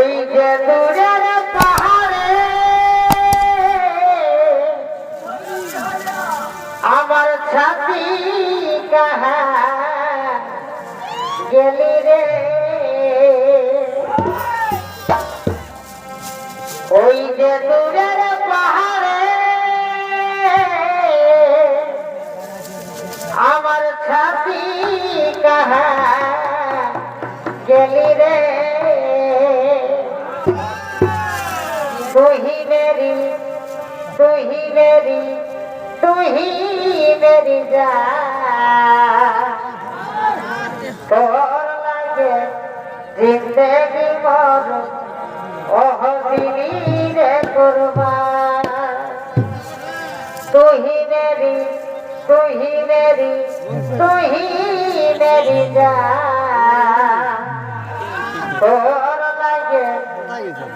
ওই যে দূরের পাহাড়ে আমার ছাতি কাহা গেলি রে? ওই যে দূরের পাহাড়ে আমার ছাতি কাহা গেলি রে? মেরি তুহি মেরি তুহি মেরি যা। তোর লাগে জিন্দেগি মর ওহ দিলি রে কুরবান। তুহি মেরি তুহি মেরি তুহি মেরি যা। তোর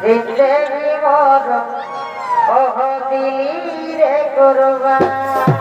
জিন্দেগি মর ওহ দিলি রে কুরবান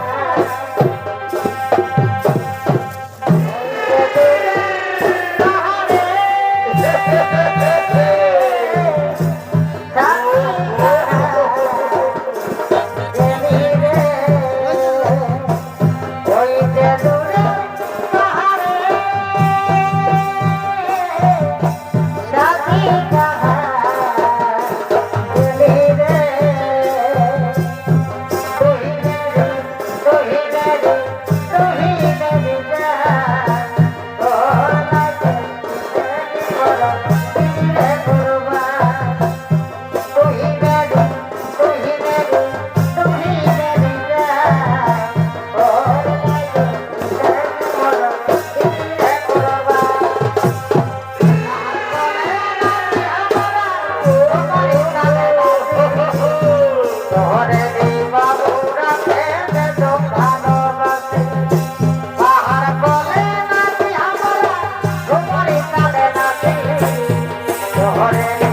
করে